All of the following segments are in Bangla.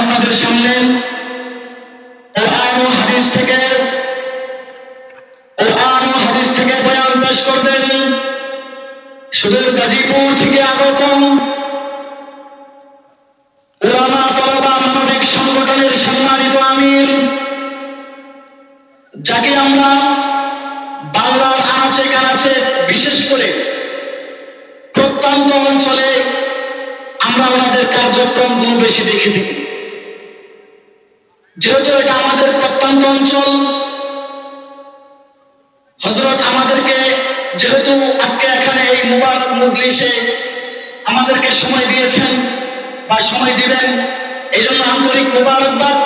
আপনাদের সামনে কোরআন হাদিস থেকে হাদিস থেকে বয়ান পেশ করবেন। সুদূর গাজীপুর থেকে আগতম সংগঠনের সম্মানিত আমির, যাকে আমরা বাংলার আনাচে কানাচে বিশেষ করে প্রত্যন্ত অঞ্চলে আমরা ওনাদের কার্যক্রমগুলো বেশি দেখে থাকি। যেহেতু এটা আমাদের প্রত্যন্ত অঞ্চল হজরত আমাদেরকে যেহেতু আজকে এখানে এই মুবারক মজলিসে আমাদেরকে সময় দিয়েছেন বা সময় দিবেন এই জন্য আন্তরিক মুবারকবাদ।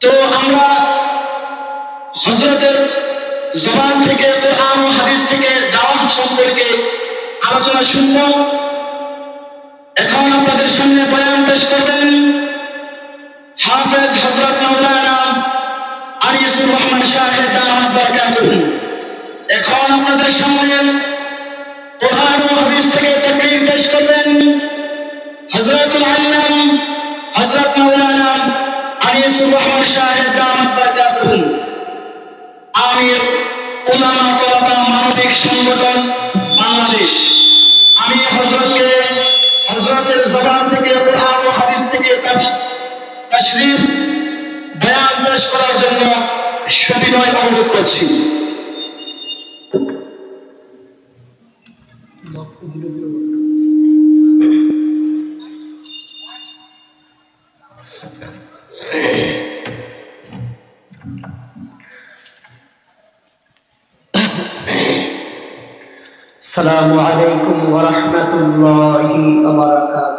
তো আমরা হজরতের জবান থেকে, কোরআন ও হাদিস থেকে দাওয়াত সম্পর্কে আলোচনা শুনব। এখন আপনাদের সামনে বয়ান পেশ করবেন। হাফেজ হজরত মাওলানা আনিসুর রহমান সাহেব দামাত বারাকাতুহু এখন আপনাদের সামনে কোরআন ও হাদিস থেকে তাকরীর পেশ করবেন হযরতুল আল্লাম হযরত মাওলানা আনিসুর রহমান সাহেব দামাত বারাকাতুহু আমির উলামা তলাবা মানবিক সংগঠন বাংলাদেশ আমি হযরতকে হযরতের জবান থেকে তাশরীফ বয়ান পেশ করার জন্য সবিনয় অনুরোধ করছি السلام عليكم ورحمة الله وبركاته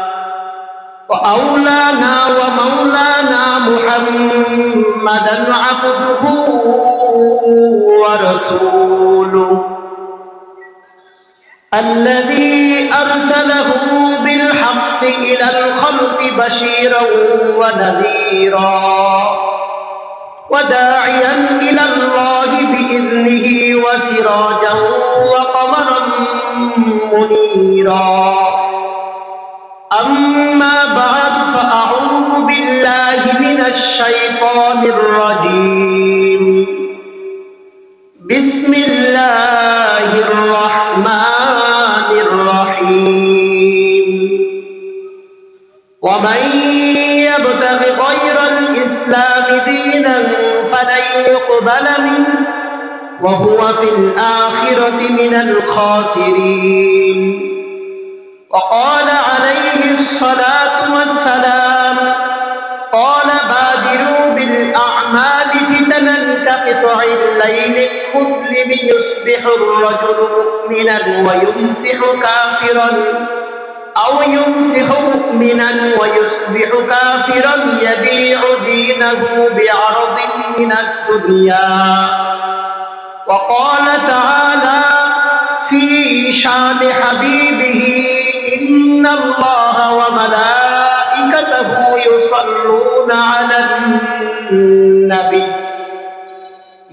وأولانا ومولانا محمدا عبده ورسوله الذي أرسله بالحق إلى الخلق بشيرا ونذيرا وداعيا إلى الله بإذنه وسراجا وقمرا منيرا أما الشيطان الرجيم بسم الله الرحمن الرحيم ومن يبتغ غير الإسلام دينا فلن يقبل منه وهو في الآخرة من الخاسرين. وقال عليه الصلاة والسلام كقطع الليل المظلم يصبح الرجل مؤمنا ويمسح كافرا. أو يمسح مؤمنا ويصبح كافرا يبيع دينه بعرض من الدنيا. وقال تعالى في شان حبيبه إن الله وملائكته يصلون على النبي.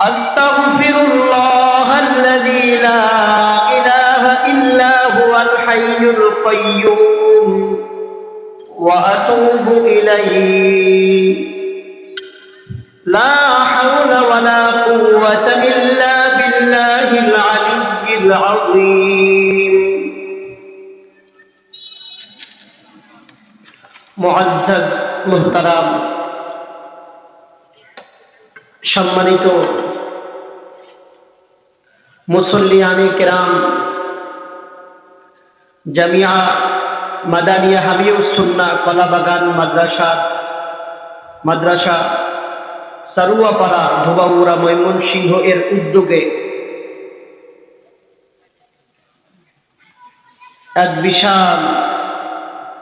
أستغفر الله الذي لا إله إلا هو الحي القيوم وأتوب إليه. لا حول ولا قوة إلا بالله العلي العظيم. معزز محترم সম্মানিত মুসল্লিয়ানে কেরাম জামিয়া মাদানিয়া হাবিউসুন্না কলাবাগান মাদ্রাসা মাদ্রাসা সারুয়াপাড়া ধোবাউড়া ময়মনসিংহ এর উদ্যোগে এক বিশাল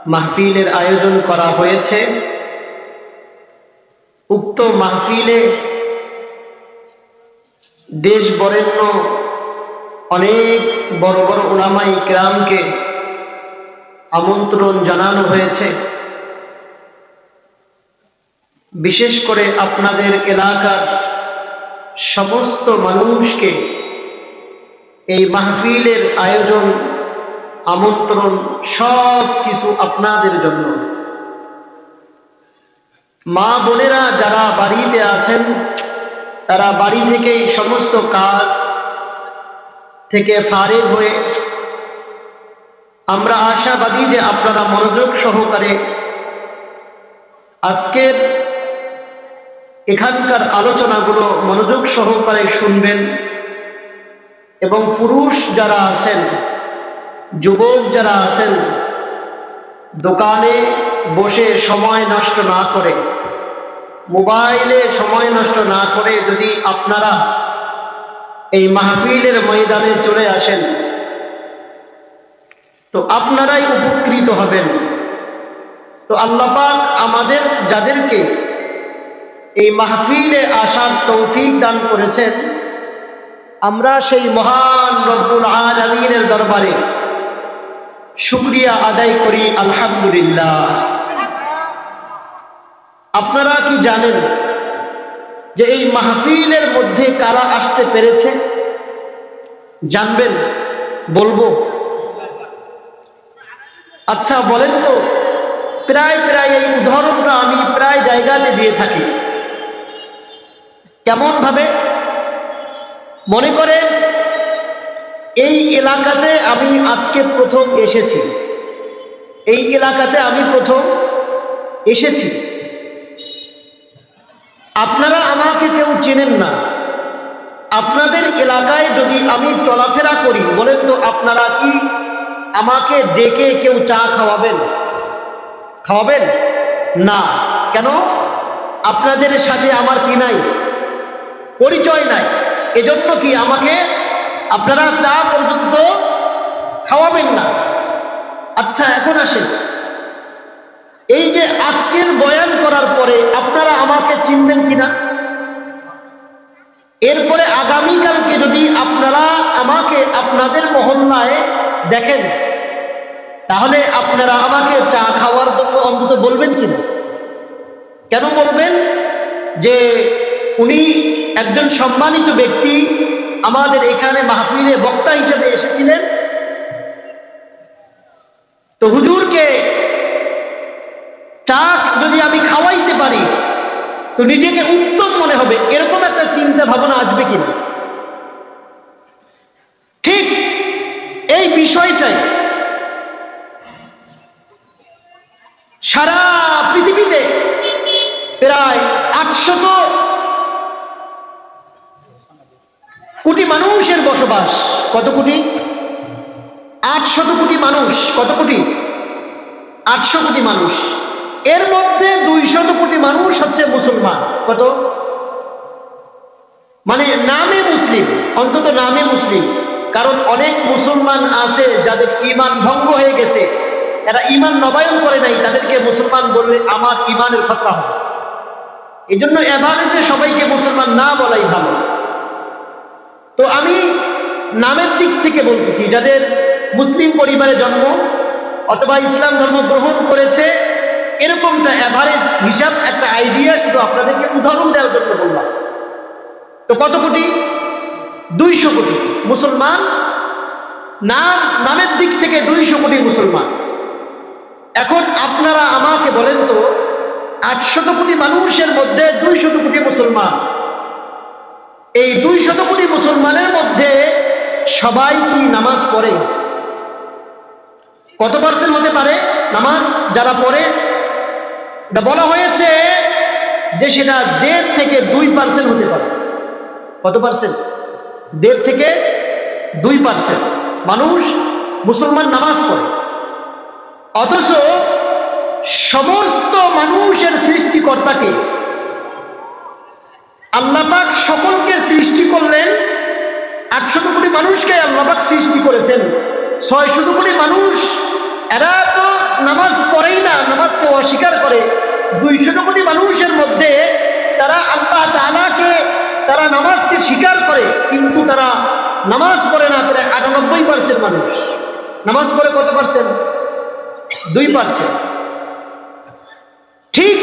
মাহফিলের আয়োজন করা হয়েছে। উক্ত মাহফিলে দেশ বরেণ্য অনেক বড় বড় ওলামাই গ্রামকে আমন্ত্রণ জানানো হয়েছে। বিশেষ করে আপনাদের এলাকার সমস্ত মানুষকে এই মাহফিলের আয়োজন, আমন্ত্রণ সব কিছু আপনাদের জন্য। মা বোনেরা যারা বাড়িতে আছেন তারা বাড়ি থেকেই সমস্ত কাজ থেকে ফারেক হয়ে আমরা আশাবাদী যে আপনারা মনোযোগ সহকারে আজকের এখানকার আলোচনাগুলো মনোযোগ সহকারে শুনবেন এবং পুরুষ যারা আছেন, যুবক যারা আছেন, দোকানে বসে সময় নষ্ট না করে মোবাইলে সময় নষ্ট না করে যদি আপনারা এই মাহফিলের ময়দানে চলে আসেন, তো আপনারাই উপকৃত হবেন। তো আল্লাপাক আমাদের যাদেরকে এই মাহফিলে আসার তৌফিক দান করেছেন, আমরা সেই মহান রব্বুল আলমিনের দরবারে শুক্রিয়া আদায় করি, আলহামদুলিল্লাহ। আপনারা কি জানেন যে এই মাহফিলের মধ্যে কারা আসতে পেরেছে? জানবেন, বলব। আচ্ছা বলেন তো, প্রায় প্রায় এই উদাহরণটা আমি প্রায় জায়গাতে দিয়ে থাকি। কেমন ভাবে মনে করেন, এই এলাকাতে আমি আজকে প্রথম এসেছি। এই এলাকাতে আমি প্রথম এসেছি। আপনারা আমাকে কেউ চেনেন না। আপনাদের এলাকায় যদি আমি চলাফেরা করি, বলেন তো আপনারা কি আমাকে ডেকে কেউ চা খাওয়াবেন? খাওয়াবেন? না। কেন? আপনাদের সাথে আমার কি নাই? পরিচয় নাই। এজন্য কি আমাকে আপনারা চা পর্যন্ত খাওয়াবেন না? আচ্ছা এখন আসেন। এই যে আজকের বয়ান করার পরে আপনারা আমাকে চিনবেন কিনা? এরপরে আগামীকালকে যদি আপনারা আমাকে আপনাদের মহল্লায় দেখেন, তাহলে আপনারা আমাকে চা খাওয়ার জন্য অন্তত বলবেন কিনা? কেন বলবেন? যে উনি একজন সম্মানিত ব্যক্তি আমাদের এখানে মাহফিলে বক্তা হিসেবে এসেছিলেন তো হুজুরকে চা যদি আমি খাওয়াইতে পারি তো নিজেকে উত্তম মনে হবে, এরকম একটা চিন্তা ভাবনা আসবে কিনা ঠিক এই বিষয়টাই সারা পৃথিবীতে প্রায় আটশত কোটি মানুষের বসবাস। কত কোটি? আটশত কোটি মানুষ। কত কোটি? আটশো কোটি মানুষ। এর মধ্যে দুইশত কোটি মানুষ হচ্ছে মুসলমান। কত? মানে নামে মুসলিম, অন্তত নামে মুসলিম। কারণ অনেক মুসলমান আছে যাদের ইমান ভঙ্গ হয়ে গেছে। এরা ইমান নবায়ন করে নাই, তাদেরকে মুসলমান বললে আমার ইমানের খতরা হবে। এই জন্য এভারেজে সবাইকে মুসলমান না বলাই ভালো। তো আমি নামের দিক থেকে বলতেছি, যাদের মুসলিম পরিবারে জন্ম অথবা ইসলাম ধর্ম গ্রহণ করেছে এরকমটা অ্যাভারেজ হিসাব, একটা আইডিয়া শুধু আপনাদেরকে উদাহরণ দেওয়ার জন্য বললাম। তো কত কোটি? দুইশো কোটি মুসলমান। নাম, নামের দিক থেকে দুইশো কোটি মুসলমান। এখন আপনারা আমাকে বলেন তো, আটশত কোটি মানুষের মধ্যে দুইশত কোটি মুসলমান। এই দুইশত কোটি মুসলমানের মধ্যে সবাই কি নামাজ পড়ে? কত পার্সেন্ট হতে পারে নামাজ? যারা পড়ে বলা হয়েছে যে সেটা দেড় থেকে দুই পার্সেন্ট হতে পারে। কত পার্সেন্ট? দেড় থেকে দুই পার্সেন্ট। মানুষ মুসলমান নামাজ পড়ে। অথচ সমস্ত মানুষের সৃষ্টিকর্তাকে আল্লাপাক সকলকে সৃষ্টি করলেন। একশত কোটি মানুষকে আল্লাপাক সৃষ্টি করেছেন। ছয়শত কোটি মানুষ এরা তো নামাজ পড়েই না, নামাজকে অস্বীকার করে। দুইশত কোটি মানুষের মধ্যে তারা আল্লাহ তালাকে তারা নামাজকে স্বীকার করে, কিন্তু তারা নামাজ পড়ে না প্রায় আটানব্বই পার্সেন্ট মানুষ। নামাজ পড়ে কত পার্সেন্ট দুই পার্সেন্ট ঠিক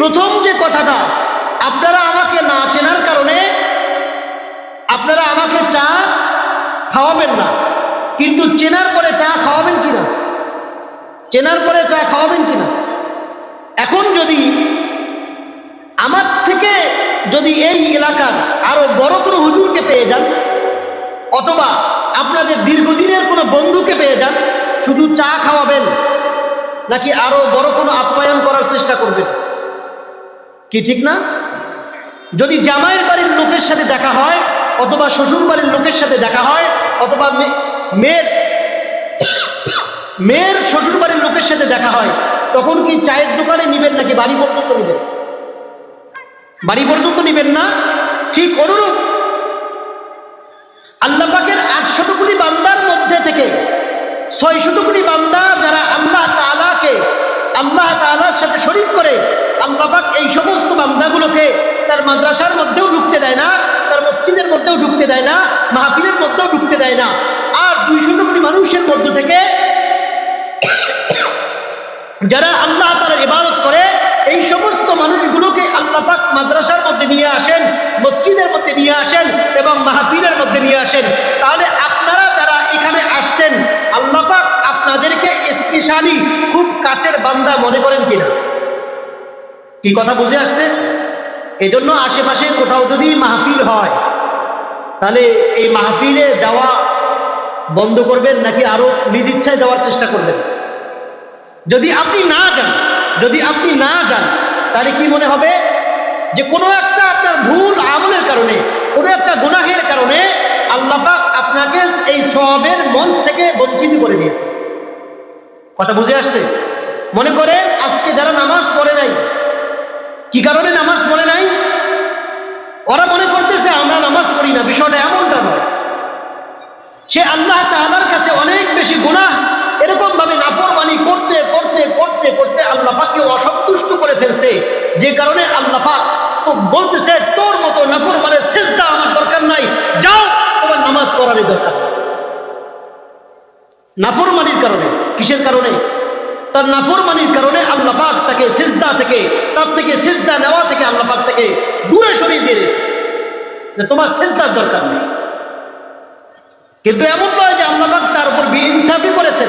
প্রথম যে কথাটা, আপনারা আমাকে না চেনার কারণে আপনারা আমাকে চা খাওয়াবেন না, কিন্তু চেনার পরে চা খাওয়াবেন কিনা? চেনার পরে চা খাওয়াবেন কিনা? এখন যদি আমার থেকে যদি এই এলাকার আরও বড় কোনো হুজুরকে পেয়ে যান, অথবা আপনাদের দীর্ঘদিনের কোনো বন্ধুকে পেয়ে যান, শুধু চা খাওয়াবেন, নাকি আরও বড় কোনো আপ্যায়ন করার চেষ্টা করবেন? কি ঠিক না? যদি জামাইয়ের বাড়ির লোকের সাথে দেখা হয়, অথবা শ্বশুর বাড়ির লোকের সাথে দেখা হয়, অথবা মেয়ের মেয়ের শ্বশুর বাড়ির লোকের সাথে দেখা হয়, তখন কি চায়ের দোকানে নিবেন নাকি বাড়ি পর্যন্ত নিবেন? বাড়ি পর্যন্ত নিবেন না? ঠিক অনুরূপ। আল্লাহ পাকের আটশত কোটি বান্দার মধ্যে থেকে ছয়শত কোটি বান্দা যারা আল্লাহ তাআলাকে, আল্লাহ তাআলার সাথে শরীক করে, আল্লাহ পাক এই সমস্ত বান্দাগুলোকে তার মাদ্রাসার মধ্যেও ঢুকতে দেয় না, তার মসজিদের মধ্যেও ঢুকতে দেয় না, মাহফিলের মধ্যেও ঢুকতে দেয় না। আর দুইশত কোটি মানুষের মধ্য থেকে যারা আল্লাহ তাআলার ইবাদত করে, এই সমস্ত মানুষগুলোকে আল্লাহ পাক মাদ্রাসার মধ্যে নিয়ে আসেন, মসজিদের মধ্যে নিয়ে আসেন এবং মাহফিলের মধ্যে নিয়ে আসেন। তাহলে আপনারা যারা এখানে আসছেন, আল্লাহ পাক আপনাদেরকে স্পেশালি খুব কাছের বান্দা মনে করেন কিনা? কি কথা বুঝে আসছে? এজন্য আশেপাশে কোথাও যদি মাহফিল হয়, তাহলে এই মাহফিলে যাওয়া বন্ধ করবেন নাকি আরও নিজ ইচ্ছায় যাওয়ার চেষ্টা করবেন? যদি আপনি না যান, যদি আপনি না যান, তাহলে কি মনে হবে? যে কোনো একটা আপনার ভুল আমলের কারণে, কোনো একটা গুনাহের কারণে আল্লাপাক আপনাকে এই সবের মঞ্চ থেকে বঞ্চিত করে দিয়েছে। কথা বুঝে আসছে? মনে করেন আজকে যারা নামাজ পড়ে নাই, কি কারণে নামাজ পড়ে নাই? ওরা মনে করতেছে, আমরা নামাজ পড়ি না, বিষয়টা এমনটা নয়। সে আল্লাহ তাআলার কাছে অনেক বেশি গুনাহ এরকম ভাবে নাফরমানি করতে করতে করতে পাককে অসন্তুষ্ট করে ফেলছে। যে কারণে আল্লাহ পাক বলতেছে, তোর মতো নাফরমানের সেজদা আমার দরকার নাই। যাও, তোমার নামাজ পড়ারই দরকার। নাফরমানির কারণে, কিসের কারণে? তার নাফরমানির কারণে আল্লাহ পাক তাকে সিজদা থেকে, তার থেকে সিজদা নেওয়া থেকে আল্লাহ পাক তাকে দূরে সরিয়ে দিয়ে দিয়েছে। তোমার সিজদার দরকার নেই। কিন্তু এমন নয় যে আল্লাহবাক তার উপর ইনসাফি করেছেন।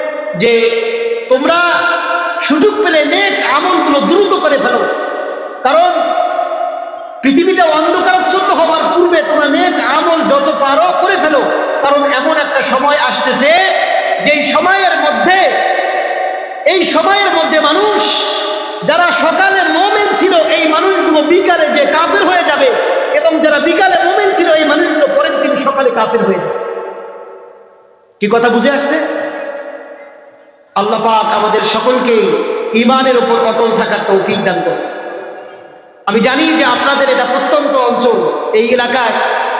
যে তোমরা সুযোগ পেলে নেক আমলগুলো দ্রুত করে ফেলো। কারণ পৃথিবীটা অন্ধকারাচ্ছন্ন হওয়ার পূর্বে তোমরা নেক আমল যত পারো করে ফেলো। কারণ এমন একটা সময় আসতেছে যেই সময়ের মধ্যে, এই সময়ের মধ্যে মানুষ, যারা সকালে মোমেন ছিল, এই মানুষগুলো বিকালে যে কাফের হয়ে যাবে এবং যারা বিকালে মোমেন ছিল, এই মানুষগুলো পরের দিন সকালে কাফের হয়ে যাবে। কি কথা বুঝে আসছে? আল্লাহ পাক আমাদের সকলকে ইমানের উপর অটল থাকার তৌফিক দান করুন। আমি জানি যে আপনাদের এটা প্রত্যন্ত অঞ্চল, এই এলাকায়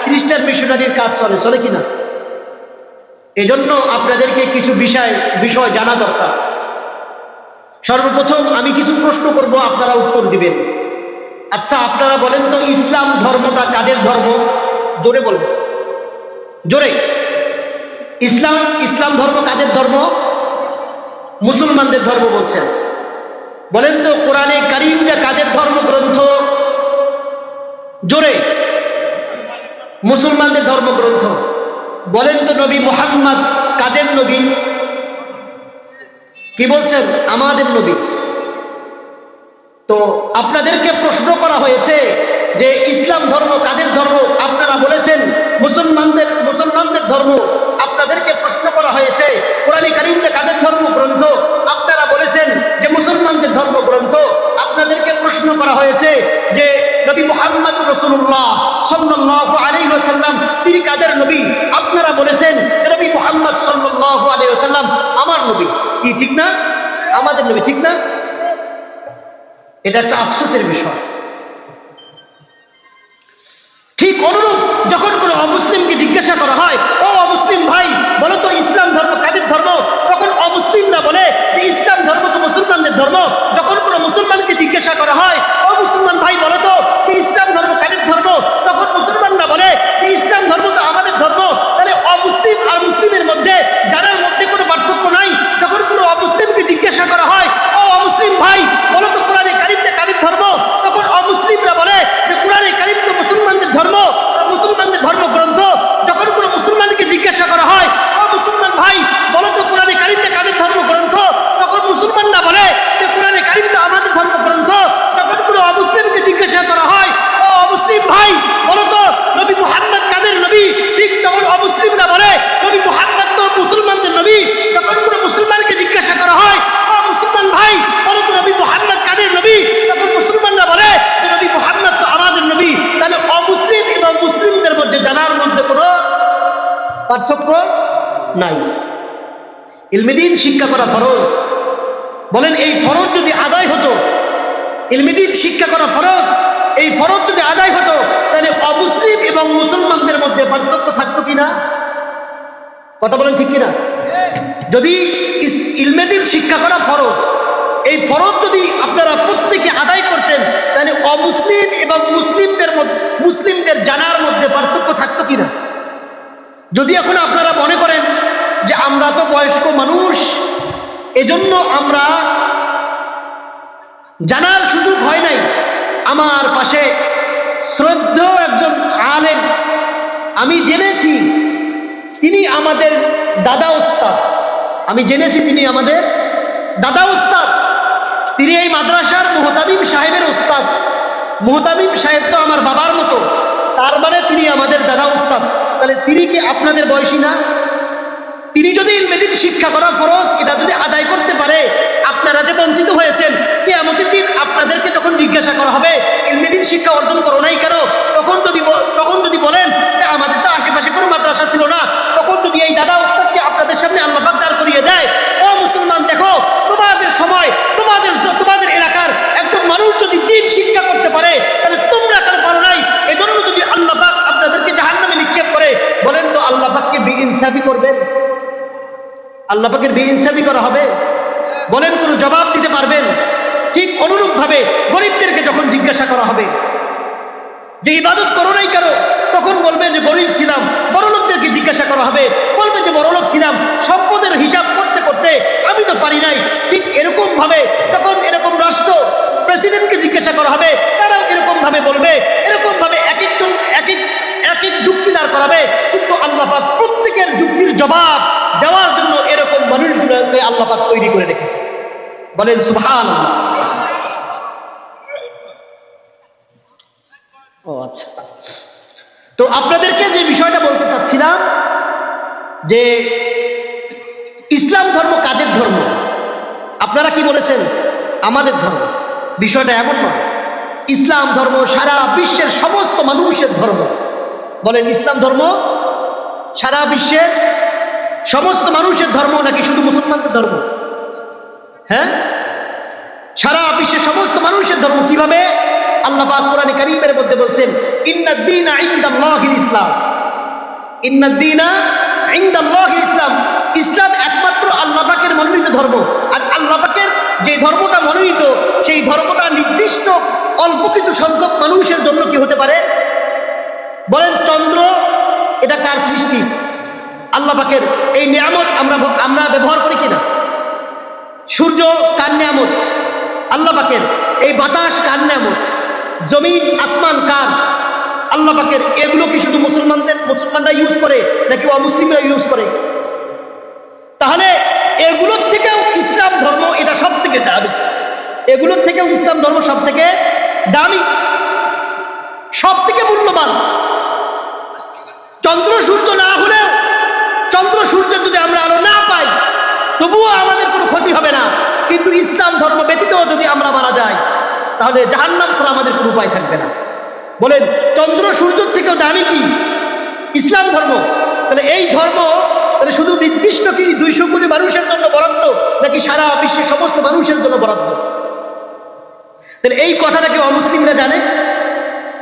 খ্রিস্টান মিশনারির কাজ চলে চলে কিনা? এজন্য আপনাদেরকে কিছু বিষয় বিষয় জানা দরকার। সর্বপ্রথম আমি কিছু প্রশ্ন করব, আপনারা উত্তর দিবেন। আচ্ছা আপনারা বলেন তো, ইসলাম ধর্মটা কাদের ধর্ম? জোরে বলবেন জোরে। ইসলাম ইসলাম ধর্ম কাদের ধর্ম? মুসলমানদের ধর্ম বলছেন। বলেন তো, কোরআনে কারিমটা কাদের ধর্মগ্রন্থ? জোরে। মুসলমানদের ধর্মগ্রন্থ। বলেন তো, নবী মোহাম্মদ কাদের নবী? কি বলছেন? আমাদের নবী। তো আপনাদেরকে প্রশ্ন করা হয়েছে যে, ইসলাম ধর্ম কাদের ধর্ম? আপনারা বলেছেন মুসলমানদের মুসলমানদের ধর্ম আপনাদেরকে প্রশ্ন করা হয়েছে, কোরআন কারিমটা কাদের ধর্ম গ্রন্থ আপনারা বলেছেন যে মুসলমানদের ধর্ম গ্রন্থ আপনাদেরকে প্রশ্ন করা হয়েছে যে নবী মোহাম্মদ রসুল্লাহ সাল্লাহ আলী ওসাল্লাম তিনি কাদের নবী? আপনারা বলেছেন নবী মোহাম্মদ সাল্লাহ আলী ওসাল্লাম আমার নবী। কি ঠিক না? আমাদের নবী ঠিক না? এটা একটা আফসোসের বিষয়। ঠিক অনুরূপ যখন কোনো অমুসলিমকে জিজ্ঞাসা করা হয়, ও অমুসলিম ভাই, বলো তো ইসলাম ধর্ম কাদের ধর্ম? তখন অমুসলিমরা বলে যে ইসলাম ধর্ম তো মুসলমানদের ধর্ম। যখন কোনো মুসলমানকে জিজ্ঞাসা করা হয়, ও মুসলমান ভাই, বলো তো ইসলাম ধর্ম কাদের ধর্ম? তখন মুসলমানরা বলে ইসলাম ধর্ম তো আমাদের ধর্ম? তাহলে অমুসলিম আর মুসলিমের মধ্যে যাদের মধ্যে কোনো পার্থক্য নাই। যখন কোনো অমুসলিমকে জিজ্ঞাসা করা হয়, ও অমুসলিম ভাই, বলো তো কোরআনে কারিমটা কাদের ধর্ম তখন অমুসলিমরা বলে যে কোরআনে কারিম তো মুসলমানদের ধর্ম আর মুসলমানদের ধর্মগ্রন্থ যখন কোনো মুসলমানকে জিজ্ঞাসা করা হয় ও মুসলমান ভাই বলো তো কোরআনে কারিমটা কাদের ধর্মগ্রন্থ তখন মুসলমানরা বলে যে কোরআনে কারিম তো আমাদের ধর্মগ্রন্থ যখন কোনো অমুসলিমকে জিজ্ঞাসা করা হয় ও অমুসলিম ভাই বলো তো নবী মুহাম্মদ কাদের নবী ঠিক তখন অমুসলিমরা বলে নবী মুহাম্মদ তো মুসলমানদের নবী তখন কোনো মুসলমানকে জিজ্ঞাসা করা হয় ও মুসলমান ভাই বলো তো নবী মুহাম্মদ কাদের নবী তখন মুসলমানরা বলে যে নবী মুহাম্মদ তো আমাদের নবী তাহলে অমুসলিম এবং মুসলিমদের মধ্যে জানার মধ্যে কোনো পার্থক্য নাই ইলমিদিন শিক্ষা করা ফরজ। বলেন, এই ফরজ যদি আদায় হতো ইলমিদিন শিক্ষা করা ফরজ, এই ফরজ যদি আদায় হতো, তাহলে অমুসলিম এবং মুসলমানদের মধ্যে পার্থক্য থাকতো কিনা? কথা বলেন ঠিক কিনা? যদি ইলমেদিন শিক্ষা করা ফরজ, এই ফরজ যদি আপনারা প্রত্যেকে আদায় করতেন, তাহলে অমুসলিম এবং মুসলিমদের মধ্যে মুসলিমদের জানার মধ্যে পার্থক্য থাকতো কিনা? যদি এখন আপনারা মনে করেন যে আমরা তো বয়স্ক মানুষ, এজন্য আমরা জানার সুযোগ হয় নাই। আমার পাশে শ্রদ্ধেয় একজন আলেম, আমি জেনেছি তিনি আমাদের দাদা ওস্তাদ। আমি জেনেছি তিনি আমাদের দাদা ওস্তাদ। তিনি এই মাদ্রাসার মোহতামিম সাহেবের ওস্তাদ। মোহতামিম সাহেব তো আমার বাবার মতো। তার মানে তিনি আমাদের দাদা ওস্তাদ। তাহলে তিনি কি আপনাদের বয়সী না? তিনি যদি ইলমেদিন শিক্ষা করা ফরজ, এটা যদি আদায় করতে পারে, আপনারা যে বঞ্চিত হয়েছেন কে আমাদের দিন আপনাদেরকে যখন জিজ্ঞাসা করা হবে ইলমেদিন শিক্ষা অর্জন করো নাই কেন? তখন যদি তখন যদি বলেন যে আমাদের তো আশেপাশে কোনো মাদ্রাসা ছিল না। তখন যদি এই দাদা ওস্তাদকে আপনাদের সামনে আল্লাহ দাঁড় করিয়ে দেয়, ও মুসলমান, দেখো, তোমাদের সময়, তোমাদের তোমাদের এলাকার একজন মানুষ যদি দিন শিক্ষা করতে পারে, তাহলে তোমরা কেন পারো নাই? এজন্য যদি আল্লাহ আপনাদেরকে জাহান্নামে নিক্ষেপ করে, বলেন তো আল্লাহ পাককে বিইনসাফি করবেন? আল্লাহ পাকের বেইনসাফি করা হবে? বলেন, কোনো জবাব দিতে পারবেন? ঠিক অনুরূপভাবে গরিবদেরকে যখন জিজ্ঞাসা করা হবে, যে ইবাদত করো নাই কেন? তখন বলবে যে, গরিব ছিলাম। বড়লোকদেরকে জিজ্ঞাসা করা হবে। বলবে যে, বড়লোক ছিলাম। সম্পদের হিসাব করতে করতে আমি তো পারি নাই। পাক তৈরি করে রেখেছে। বলেন সুবহান ও আচ্ছা। তো আপনাদেরকে যে বিষয়টা বলতে চাচ্ছিলাম, যে ইসলাম ধর্ম কাদের ধর্ম? আপনারা কি বলেছেন? আমাদের ধর্ম। বিষয়টা এমন নয়। ইসলাম ধর্ম সারা বিশ্বের সমস্ত মানুষের ধর্ম। বলেন, ইসলাম ধর্ম সারা বিশ্বের সমস্ত মানুষের ধর্ম নাকি শুধু মুসলমানদের ধর্ম? হ্যাঁ? সারা বিশ্বের সমস্ত মানুষের ধর্ম কীভাবে? আল্লাহ কোরআনে কারীমের মধ্যে বলছেন ইন্নাদ্দীনা ইনদাল্লাহিল ইসলাম। ইন্নাদ্দীনা ইনদাল্লাহিল ইসলাম। ইসলাম একমাত্র আল্লাপাকের মনোনীত ধর্ম। আর আল্লাপাকের যে ধর্মটা মনোনীত, সেই ধর্মটা নির্দিষ্ট অল্প কিছু সংখ্যক মানুষের জন্য কি হতে পারে? বলেন চন্দ্র, এটা কার সৃষ্টি? আল্লাহ পাকের এই নিয়ামত আমরা আমরা ব্যবহার করি কিনা? সূর্য কার নিয়ামত? আল্লাহ পাকের এই বাতাস কার নিয়ামত? জমিন, আসমান কার? আল্লাহ পাকের এগুলো কি শুধু মুসলমানদের মুসলমানরা ইউজ করে নাকি অমুসলিমরা ইউজ করে? তাহলে এগুলোর থেকেও ইসলাম ধর্ম এটা সব থেকে দামি। এগুলোর থেকেও ইসলাম ধর্ম সব থেকে দামি। সব থেকে মূল্যবান চন্দ্র সূর্য না হলেও চন্দ্র সূর্যের যদি আমরা আলো না পাই, তবুও আমাদের কোনো ক্ষতি হবে না। কিন্তু ইসলাম ধর্ম ব্যতীত যদি আমরা মারা যাই, তাহলে জাহান্নাম ছাড়া আমাদের কোনো উপায় থাকবে না। বলেন, চন্দ্র সূর্যের থেকেও দামি কি? ইসলাম ধর্ম। তাহলে এই ধর্ম, তাহলে শুধু নির্দিষ্ট কি দুইশো কোটি মানুষের জন্য বরাদ্দ, নাকি সারা বিশ্বের সমস্ত মানুষের জন্য বরাদ্দ? তাহলে এই কথাটা কি অমুসলিমরা জানে?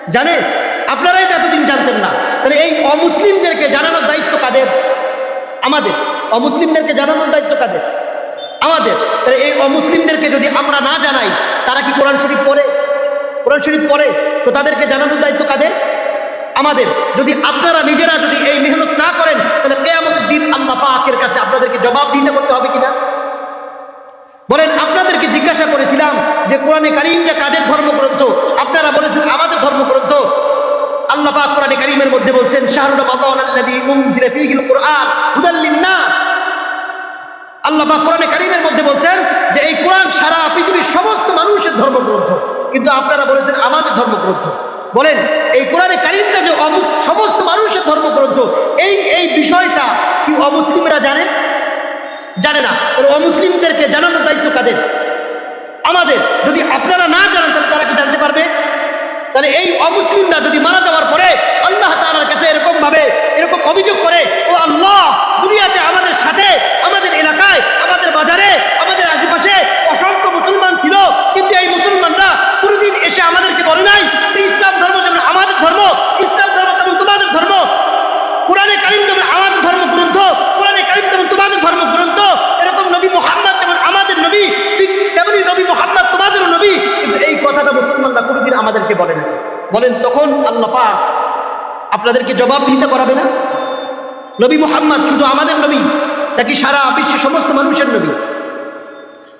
জানে? আপনারাই তো এতদিন জানতেন না। তাহলে এই অমুসলিমদেরকে জানানোর দায়িত্ব কাদের? আমাদের। অমুসলিমদেরকে জানানোর দায়িত্ব কাদের? আমাদের। তাহলে এই অমুসলিমদেরকে যদি আমরা না জানাই, তারা কি কোরআন শরীফ পড়ে? কোরআন শরীফ পড়ে? তো তাদেরকে জানানোর দায়িত্ব কাদের? আমাদের। যদি আপনারা নিজেরা যদি এই মেহনত না করেন, তাহলে কেয়ামতের দিন আল্লাহ পাকের কাছে আপনাদেরকে জবাব দিতে করতে হবে কিনা? বলেন, আপনাদেরকে জিজ্ঞাসা করেছিলাম যে কোরআনে কারিমটা কাদের ধর্মগ্রন্থ? আপনারা বলেছেন আমাদের ধর্মগ্রন্থ। আল্লাহ পাক কোরআনে কারিমের মধ্যে বলছেন শাহরুল রমাদান আল্লাযী উনজিলা ফীহিল কুরআন হুদাল লিন-নাস। আল্লাহ পাক কোরআনে কারিমের মধ্যে বলছেন যে, এই কোরআন সারা পৃথিবীর সমস্ত মানুষের ধর্মগ্রন্থ। কিন্তু আপনারা বলেছেন, আমাদের ধর্মগ্রন্থ। বলেন, এই কোরআনে কারিমটা যে সমস্ত মানুষের ধর্মগ্রন্থ, এই এই বিষয়টা কি অমুসলিমরা জানে? জানে না। অমুসলিমদেরকে জানানোর দায়িত্ব কাদের? আমাদের। যদি আপনারা না জানান, তাহলে তারা কি জানতে পারবে? তাহলে এই অমুসলিমরা যদি মারা যাওয়ার পরে আল্লাহ তাআলার কাছে এরকম ভাবে এরকম অভিযোগ করে ও আল্লাহ দুনিয়াতে আমাদের সাথে আমাদের এলাকায় আমাদের বাজারে আমাদের আশেপাশে অসংখ্য মুসলমান ছিল কিন্তু এই মুসলমানরা কোনোদিন এসে আমাদেরকে বলে নাই যে ইসলাম ধর্ম যেমন আমাদের ধর্ম ইসলাম ধর্ম তেমন তোমাদের ধর্ম কোরআনে কারিম যেমন আমাদের ধর্মগ্রন্থ কোরআনে কারিম যেমন তোমাদের ধর্মগ্রন্থ এরকম নবী মোহাম্মদ যেমন আমাদের নবী ঠিক তেমনি নবী মোহাম্মদ তোমাদেরও নবী কিন্তু এই কথাটা মুসলমানরা কোনোদিন আমাদেরকে বলে না বলেন, তখন আল্লাহ পাক আপনাদেরকে জবাব দিতে করাবে না? নবী মোহাম্মদ শুধু আমাদের নবী, নাকি সারা বিশ্বের সমস্ত মানুষের নবী?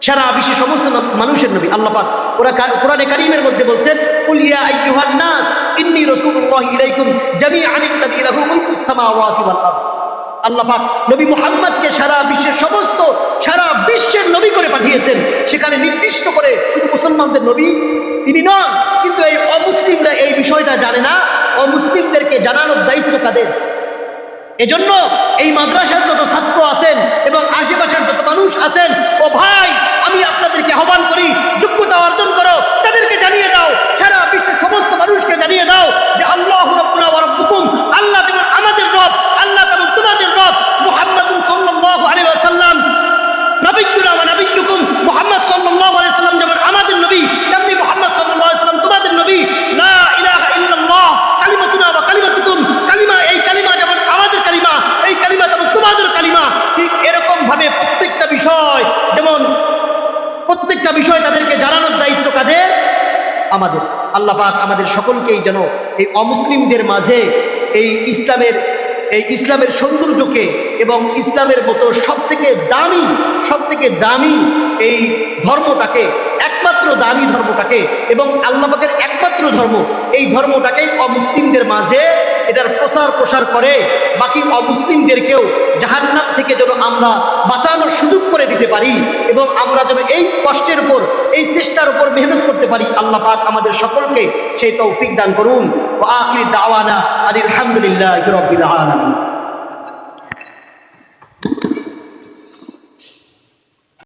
সারা বিশ্বের সমস্ত মানুষের নবী। আল্লাহ পাক ওরা কোরআনে কারীমের মধ্যে বলছেন, কুল ইয়া আইয়ুহান নাস, ইন্নী রাসূলুল্লাহি ইলাইকুম জামিআন আল্লাযী লাহু মুলকুস সামাওয়াতি ওয়াল আরদ। আল্লাহ পাক নবী মুহাম্মদকে সারা বিশ্বের সমস্ত, সারা বিশ্বের নবী করে পাঠিয়েছেন। সেখানে নির্দিষ্ট করে শুধু মুসলমানদের নবী তিনি নন, কিন্তু এই অমুসলিমরা এই বিষয়টা জানে না। অমুসলিমদেরকে জানানোর দায়িত্ব কাদের? এজন্য এই মাদ্রাসার যত ছাত্র আছেন এবং আশেপাশের যত মানুষ আছেন, ও ভাই, আমি আপনাদেরকে আহ্বান করি, যোগ্যতা অর্জন করো, তাদেরকে জানিয়ে দাও, সারা বিশ্বের সমস্ত মানুষকে জানিয়ে দাও যে আল্লাহ রব্বুকুম, আল্লাহ যেমন আমাদের রব, আল্লাহ তেমন তোমাদের রব আলাইহি ওয়াসাল্লাম, নবিয়্যুনা ওয়া নবিয়্যুকুম, মুহাম্মদ ওয়াসাল্লাম যেমন আমাদের নবী তেমনি মুহাম্মদ সাল্লাল্লাহু আলাইহি ওয়াসাল্লাম তোমাদের নবী লা ইলাহা ইল্লাল্লাহ কালিমাতুনা ওয়া কালিমাতুকুম কালিমা এই কালিমা যেমন আমাদের কালিমা এই কালিমা যেমন কালিমা ঠিক এরকম ভাবে প্রত্যেকটা বিষয়, যেমন প্রত্যেকটা বিষয় তাদেরকে জানানোর দায়িত্ব কাদের? আমাদের। আল্লাহ পাক আমাদের সকলকেই যেন এই অমুসলিমদের মাঝে এই ইসলামের এই ইসলামের সৌন্দর্যকে এবং ইসলামের মতো সব থেকে দামি সব থেকে দামি এই ধর্মটাকে, একমাত্র দামি ধর্মটাকে এবং আল্লাহ পাকের একমাত্র ধর্ম, এই ধর্মটাকেই অমুসলিমদের মাঝে এটার প্রচার প্রসার করে, বাকি অমুসলিমদেরকেও জাহান্নাম থেকে যেন আমরা বাঁচানোর সুযোগ করে দিতে পারি এবং আমরা যেন এই কষ্টের উপর, এই চেষ্টার উপর মেহনত করতে পারি। আল্লাহ পাক আমাদের সকলকে সেই তৌফিক দান করুন। আখির দাওয়ানা আলহামদুলিল্লাহ রবিল আলমিন।